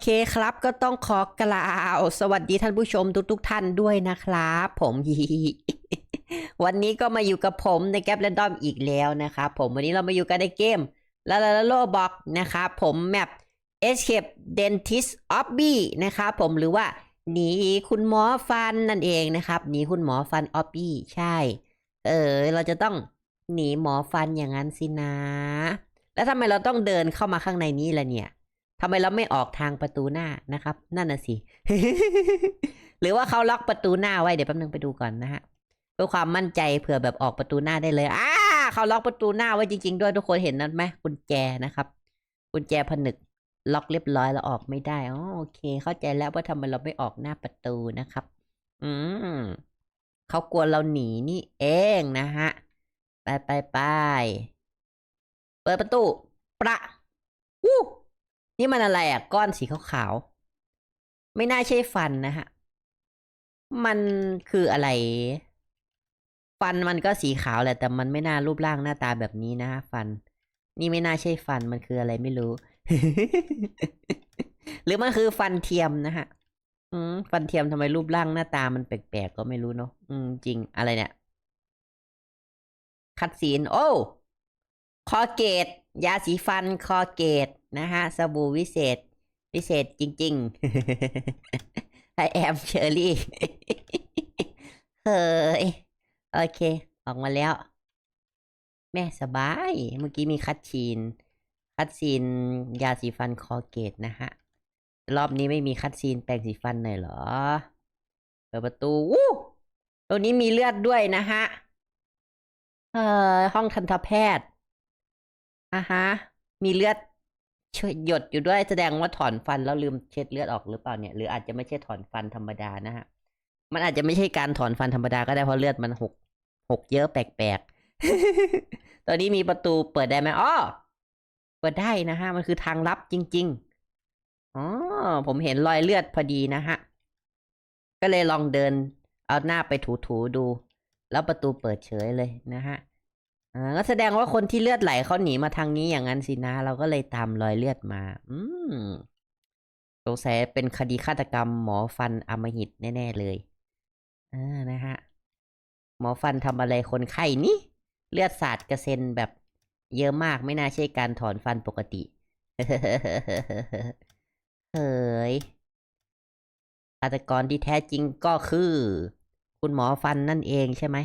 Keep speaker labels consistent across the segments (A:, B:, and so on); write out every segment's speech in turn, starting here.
A: เคครับก็ต้องขอกล่าว สวัสดีท่านผู้ชมทุกๆทท่านด้วยนะครับ ผมยีวันนี้ก็มาอยู่กับผมในแก p แรนดอมอีกแล้วนะครับผมวันนี้เรามาอยู่กันในเกมลาลาลาโลบอกนะครับผมแมป Escape Dentist Obby นะครับผมหรือว่าหนีคุณหมอฟันนั่นเองนะครับหนีคุณหมอฟันออบบี้ใช่ เออเราจะต้องหนีหมอฟันอย่างนั้นสินะ แล้วทำไมเราต้องเดินเข้ามาข้างในนี้ล่ะเนี่ย ทำไมเราไม่ออกทางประตูหน้านะครับ นั่นน่ะสิ หรือว่าเขาล็อกประตูหน้าไว้เดี๋ยวแป๊บนึงไปดูก่อนนะฮะเพื่อความมั่นใจเผื่อแบบออกประตูหน้าได้เลยอ้าเขาล็อกประตูหน้าไว้จริง ๆ ด้วยทุกคนเห็นนั้นไหมกุญแจนะครับกุญแจผนึกล็อกเรียบร้อยแล้วออกไม่ได้อ๋อโอเค เข้าใจแล้วว่าทำไมเราไม่ออกหน้าประตูนะครับ อืมเขากลัวเราหนีนี่เองนะฮะไปไปไปเปิดประตู ประวู้ นี่มันอะไรอะ ก้อนสีขาวๆ ไม่น่าใช่ฟันนะฮะ มันคืออะไร ฟันมันก็สีขาวแหละ แต่มันไม่น่ารูปร่างหน้าตาแบบนี้นะฮะฟัน นี่ไม่น่าใช่ฟันมันคืออะไรไม่รู้ หรือมันคือฟันเทียมนะฮะอืมฟันเทียมทำไมรูปร่างหน้าตามันแปลกๆก็ไม่รู้เนาะอืม จริงอะไรเนี่ย คัดซีนโอ้คอเกต ยาสีฟันคอเกต นะฮะสบู่วิเศษ วิเศษจริงๆ I am เชอรี่เฮ้ย โอเค ออกมาแล้ว แม่สบาย เมื่อกี้มีคัดชีน คัดซีนยาสีฟันคอเกตนะฮะ รอบนี้ไม่มีคัดซีนแปรงสีฟันหน่อยเหรอ เปิดประตูวู้ตรงนี้มีเลือดด้วยนะฮะ เอ่อ ห้องทันตแพทย์อะฮะ มีเลือด หยดอยู่ด้วยแสดงว่าถอนฟันแล้วลืมเช็ดเลือดออกหรือเปล่าเนี่ยหรืออาจจะไม่ใช่ถอนฟันธรรมดานะฮะมันอาจจะไม่ใช่การถอนฟันธรรมดาก็ได้เพราะเลือดมันหกหกเยอะแปลกๆ ตอนนี้มีประตูเปิดได้ไหมอ้อเปิดได้นะฮะ มันคือทางลับจริง ๆอ๋อผมเห็นรอยเลือดพอดีนะฮะ ก็เลยลองเดิน เอาหน้าไปถูๆดู แล้วประตูเปิดเฉยเลยนะฮะ อ่าก็แสดงว่าคนที่เลือดไหลเขาหนีมาทางนี้อย่างนั้นสินะ เราก็เลยตามรอยเลือดมา อืมสงสัยเป็นคดีฆาตกรรมหมอฟันอำมหิตแน่ ๆ เลยอ่านะฮะ หมอฟันทำอะไรคนไข้นี่ เลือดสาดกระเซ็นแบบเยอะมากไม่น่าใช่การถอนฟันปกติเฮ้ยฆาตกรที่แท้จริงก็คือ คุณหมอฟันนั่นเองใช่ไหม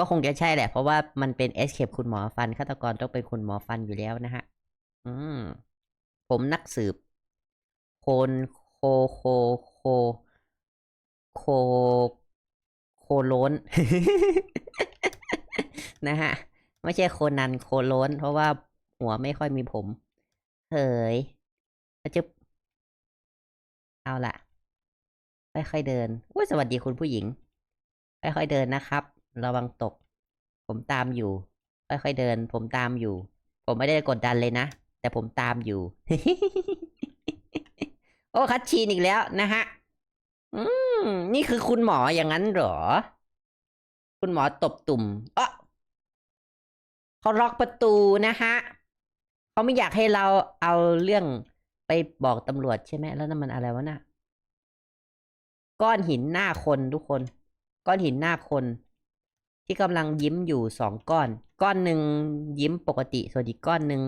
A: ก็คงจะใช่แหละ เพราะว่ามันเป็นเอสเคปคุณหมอฟันฆาตกรต้องเป็นคุณหมอฟันอยู่แล้วนะฮะ อืม ผมนักสืบ โคนโคโคโค โค โคโลนนะฮะ ไม่ใช่โคนันโคโลนเพราะว่าหัวไม่ค่อยมีผมเฮ้ยจะเอาล่ะ ค่อยๆเดินอุ้ยสวัสดีคุณผู้หญิง ค่อยๆเดินนะครับ ระวังตก ผมตามอยู่ ค่อยๆเดิน ผมตามอยู่ ผมไม่ได้กดดันเลยนะ แต่ผมตามอยู่ โอ้คัดชีนอีกแล้วนะฮะ อืม นี่คือคุณหมออย่างนั้นเหรอ คุณหมอตบตุ่มเออเขาล็อกประตูนะฮะเขาไม่อยากให้เราเอาเรื่องไปบอกตำรวจใช่ไหมแล้วนั่นมันอะไรวะน่ะก้อนหินหน้าคนทุกคน ก้อนหินหน้าคน ที่กำลังยิ้มอยู่สองก้อน ก้อนหนึ่งยิ้มปกติ ส่วนอีกก้อนหนึ่ง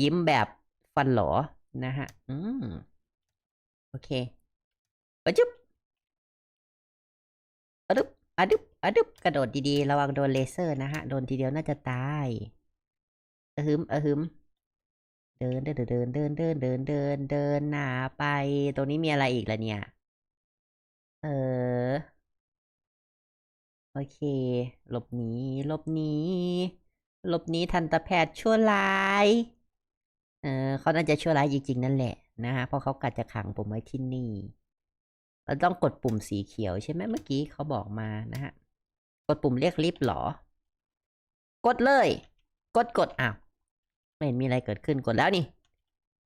A: ยิ้มแบบฟันหลอนะฮะ อืม โอเคอะจุ๊บอะดุบอะดุบอะดุบกระโดดดีๆ ระวังโดนเลเซอร์นะฮะ โดนทีเดียวน่าจะตายอะฮึมอะฮึมเดินเดินเดินเดินเดินเดินเดินเดินหนาไป ตรงนี้มีอะไรอีกล่ะเนี่ย เออ โอเค หลบหนีหลบหนีหลบหนีทันตแพทย์ชั่วร้าย เออเขาน่าจะชั่วร้ายจริง ๆ นั่นแหละนะฮะเพราะเขากัดจะขังผมไว้ที่นี่ เราต้องกดปุ่มสีเขียวใช่ไหมเมื่อกี้เขาบอกมานะฮะ กดปุ่มเรียกลิฟต์หรอ กดเลย กดกดอ้าวไม่เห็นมีอะไรเกิดขึ้นกดแล้วนี่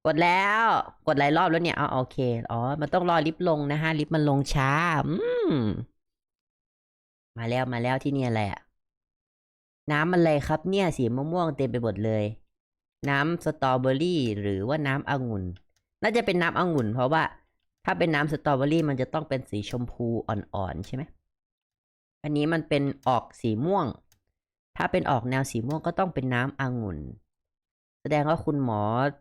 A: กดแล้ว กดหลายรอบแล้วเนี่ยเอาโอเค อ๋อ มันต้องรอลิฟต์ลงนะฮะ ลิฟต์มันลงช้า อืม มาแล้วมาแล้วที่นี่อะไรอะน้ำอะไรครับเนี่ยสีม่วงๆเต็มไปหมดเลย น้ำสตรอเบอรี่หรือว่าน้ำองุ่น น่าจะเป็นน้ำองุ่น เพราะว่า ถ้าเป็นน้ำสตรอเบอรี่มันจะต้องเป็นสีชมพูอ่อนๆใช่ไหมอันนี้มันเป็นออกสีม่วง ถ้าเป็นออกแนวสีม่วงก็ต้องเป็นน้ำองุ่น แสดงว่าคุณหมอ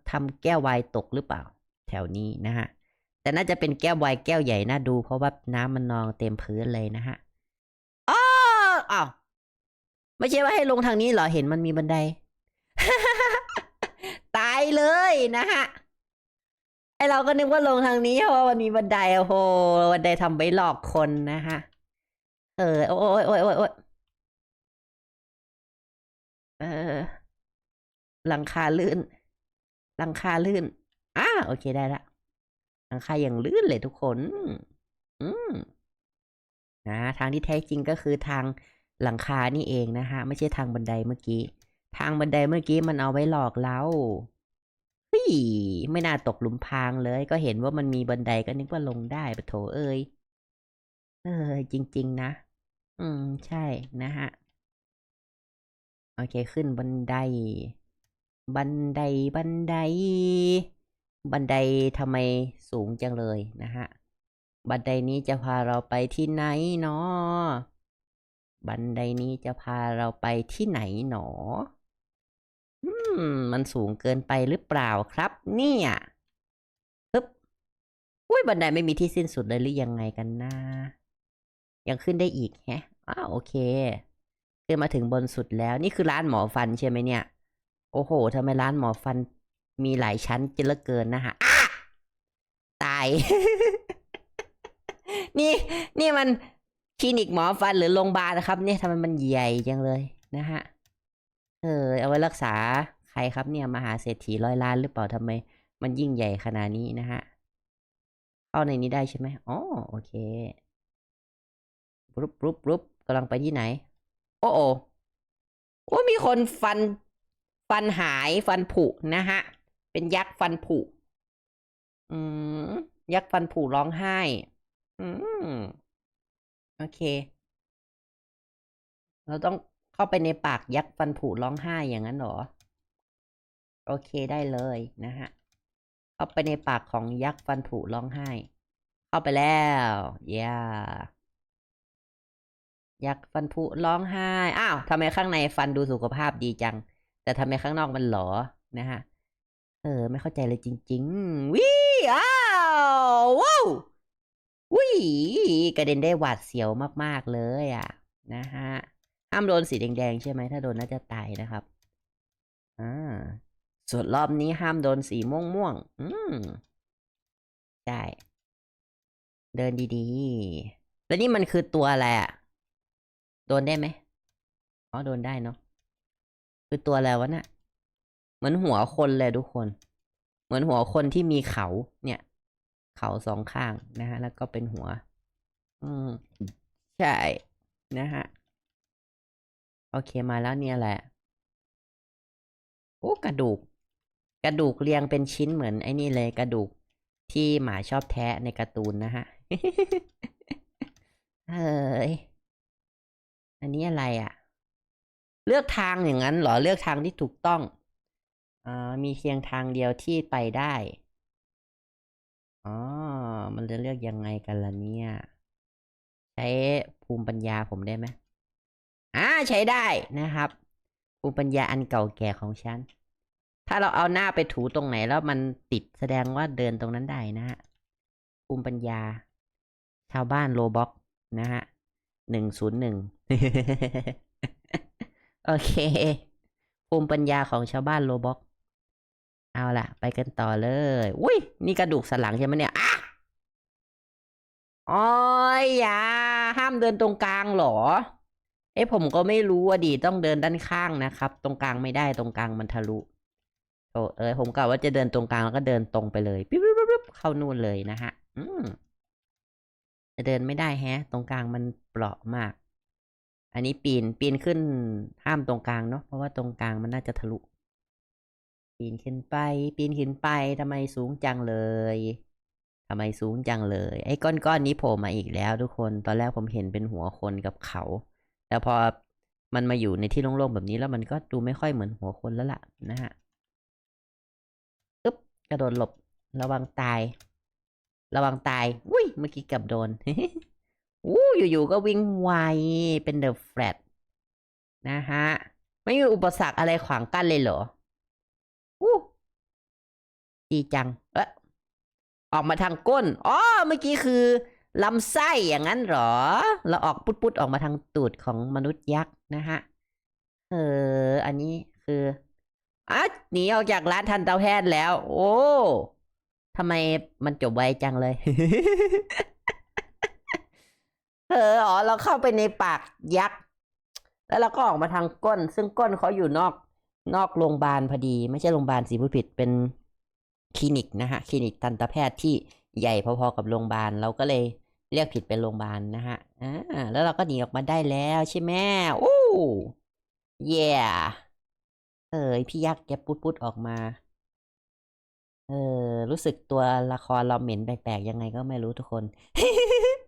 A: ทำแก้ววน์ตกหรือเปล่า แถวนี้นะฮะ แต่น่าจะเป็นแก้ววน์แก้วใหญ่น่าดู เพราะว่าน้ำมันนองเต็มพื้นเลยนะฮะ อ้าวไม่ใช่ว่าให้ลงทางนี้เหรอเห็นมันมีบันได ตายเลยนะฮะไอเราก็นึกว่าลงทางนี้เพราะว่ามันมีบันไดโอ้โหบันไดทำไว้หลอกคนนะฮะเออโอ้ยโอ้ยโอ้ยโอ้ยเออหลังคาลื่น หลังคาลื่นอ่าโอเคได้ละหลังคาอย่างลื่นเลยทุกคน อืมนะทางที่แท้จริงก็คือทาง หลังคานี่เองนะฮะ ไม่ใช่ทางบันไดเมื่อกี้ ทางบันไดเมื่อกี้มันเอาไว้หลอกเราเฮ้ยไม่น่าตกหลุมพรางเลย ก็เห็นว่ามันมีบันไดก็นึกว่าลงได้ปะโถเอ้ยเออจริง ๆ นะ อืม ใช่นะฮะ โอเคขึ้นบันได บันไดบันได บันไดทำไมสูงจังเลยนะฮะ บันไดนี้จะพาเราไปที่ไหนเนาะ บันไดนี้จะพาเราไปที่ไหนหนอ อืม มันสูงเกินไปหรือเปล่าครับ เนี่ยปึ๊บอุ้ยบันไดไม่มีที่สิ้นสุดเลยหรือยังไงกันนะ ยังขึ้นได้อีกแฮะ อ้าวโอเค ขึ้นมาถึงบนสุดแล้ว นี่คือร้านหมอฟันใช่ไหมเนี่ย โอ้โหทำไมร้านหมอฟันมีหลายชั้นจเลือเกินนะฮะตาย นี่ นี่มัน คลินิกหมอฟันหรือโรงพยาบาลนะครับเนี่ยทำไมมันใหญ่จังเลยนะฮะเออเอาไว้รักษาใครครับเนี่ยมหาเศรษฐีร้อยล้านหรือเปล่าทำไม มันยิ่งใหญ่ขนาดนี้นะฮะเข้าในนี้ได้ใช่ไหมอ๋อโอเครุบรุบรุบกำลังไปที่ไหน โอ้โอโอ้มีคนฟัน ฟันหายฟันผุนะฮะ เป็นยักษ์ฟันผุ อืม ยักษ์ฟันผุร้องไห้ อืม โอเค เราต้องเข้าไปในปากยักษ์ฟันผุร้องไห้อย่างนั้นหรอ โอเคได้เลยนะฮะ เข้าไปในปากของยักษ์ฟันผุร้องไห้ เข้าไปแล้วย่ายักษ์ฟันผุร้องไห้ อ้าวทำไมข้างในฟันดูสุขภาพดีจัง แต่ทำไมข้างนอกมันหลอนะฮะ เออ ไม่เข้าใจเลยจริง ๆ วิอ้าวว้าว วิกระเด็นได้หวาดเสียวมากๆเลยอะ นะฮะห้ามโดนสีแดงๆใช่ไหมถ้าโดนน่าจะตายนะครับอ่าส่วนรอบนี้ห้ามโดนสีม่วงม่วง อืมได้ เดินดีๆ แล้วนี่มันคือตัวอะไรอะ โดนได้ไหมอ๋อโดนได้เนาะคือตัวอะไรวะน่ะเหมือนหัวคนเลยทุกคน เหมือนหัวคนที่มีเขาเนี่ย เขาสองข้างนะฮะแล้วก็เป็นหัว อืมใช่นะฮะโอเคมาแล้วเนี่ยแหละโอ้กระดูก กระดูกเรียงเป็นชิ้นเหมือนไอ้นี่เลยกระดูกที่หมาชอบแทะในการ์ตูนนะฮะเฮ้ยอันนี้อะไรอะ เลือกทางอย่างนั้นเหรอเลือกทางที่ถูกต้องอ่ามีเพียงทางเดียวที่ไปได้อ๋อ มันจะเลือกยังไงกันล่ะเนี่ย ใช้ภูมิปัญญาผมได้ไหมอ่าใช้ได้นะครับ ภูมิปัญญาอันเก่าแก่ของฉัน ถ้าเราเอาหน้าไปถูตรงไหนแล้วมันติดแสดงว่าเดินตรงนั้นได้นะฮะ ภูมิปัญญา ชาวบ้านโลบ็อกนะฮะหนึ่งศูนย์หนึ่งโอเค ภูมิปัญญาของชาวบ้านโลบ็อกเอาล่ะ ไปกันต่อเลย อุ้ย นี่กระดูกสันหลังใช่ไหมเนี่ย อะโอ้ยอย่าห้ามเดินตรงกลางหรอ เอ้ผมก็ไม่รู้อะดีต้องเดินด้านข้างนะครับ ตรงกลางไม่ได้ตรงกลางมันทะลุโอ้เออผมกะว่าจะเดินตรงกลางแล้วก็เดินตรงไปเลยปิ๊บปิ๊บปิ๊บเข้านู่นเลยนะฮะ อืมจะเดินไม่ได้แฮะ ตรงกลางมันเปราะมาก อันนี้ปีนปีนขึ้นห้ามตรงกลางเนาะเพราะว่าตรงกลางมันน่าจะทะลุ ปีนขึ้นไป ปีนขึ้นไปทำไมสูงจังเลย ทำไมสูงจังเลย ไอ้ก้อนก้อนนี้โผล่มาอีกแล้วทุกคน ตอนแรกผมเห็นเป็นหัวคนกับเขา แต่พอมันมาอยู่ในที่โล่งๆแบบนี้แล้วมันก็ดูไม่ค่อยเหมือนหัวคนแล้วล่ะนะฮะอึ๊บกระโดดหลบ ระวังตาย ระวังตาย อุ้ย เมื่อกี้กับโดนอู้อยู่ๆก็วิ่งไว เป็นเดอะแฟลตนะฮะ ไม่มีอุปสรรคอะไรขวางกั้นเลยเหรออู้ดีจัง เอ๊ะ ออกมาทางก้น อ๋อ เมื่อกี้คือลำไส้อย่างนั้นเหรอ เราออกปุดๆออกมาทางตูดของมนุษย์ยักษ์นะฮะ เออ อันนี้คืออะหนีออกจากร้านทันตแพทย์แล้ว โอ้ทำไมมันจบไวจังเลย เออ อ๋อ เราเข้าไปในปากยักษ์ แล้วเราก็ออกมาทางก้น ซึ่งก้นเขาอยู่นอก นอกโรงพยาบาลพอดี ไม่ใช่โรงพยาบาลสีผู้ผิดเป็น คลินิกนะฮะคลินิกทันตแพทย์ที่ใหญ่พอๆกับโรงพยาบาลเราก็เลยเรียกผิดเป็นโรงพยาบาลนะฮะอ่าแล้วเราก็หนีออกมาได้แล้วใช่ไหมโอ้เย่เออพี่ยักษ์แกปุดปุดๆออกมา เออ รู้สึกตัวละครเราเหม็นแปลกๆยังไงก็ไม่รู้ทุกคน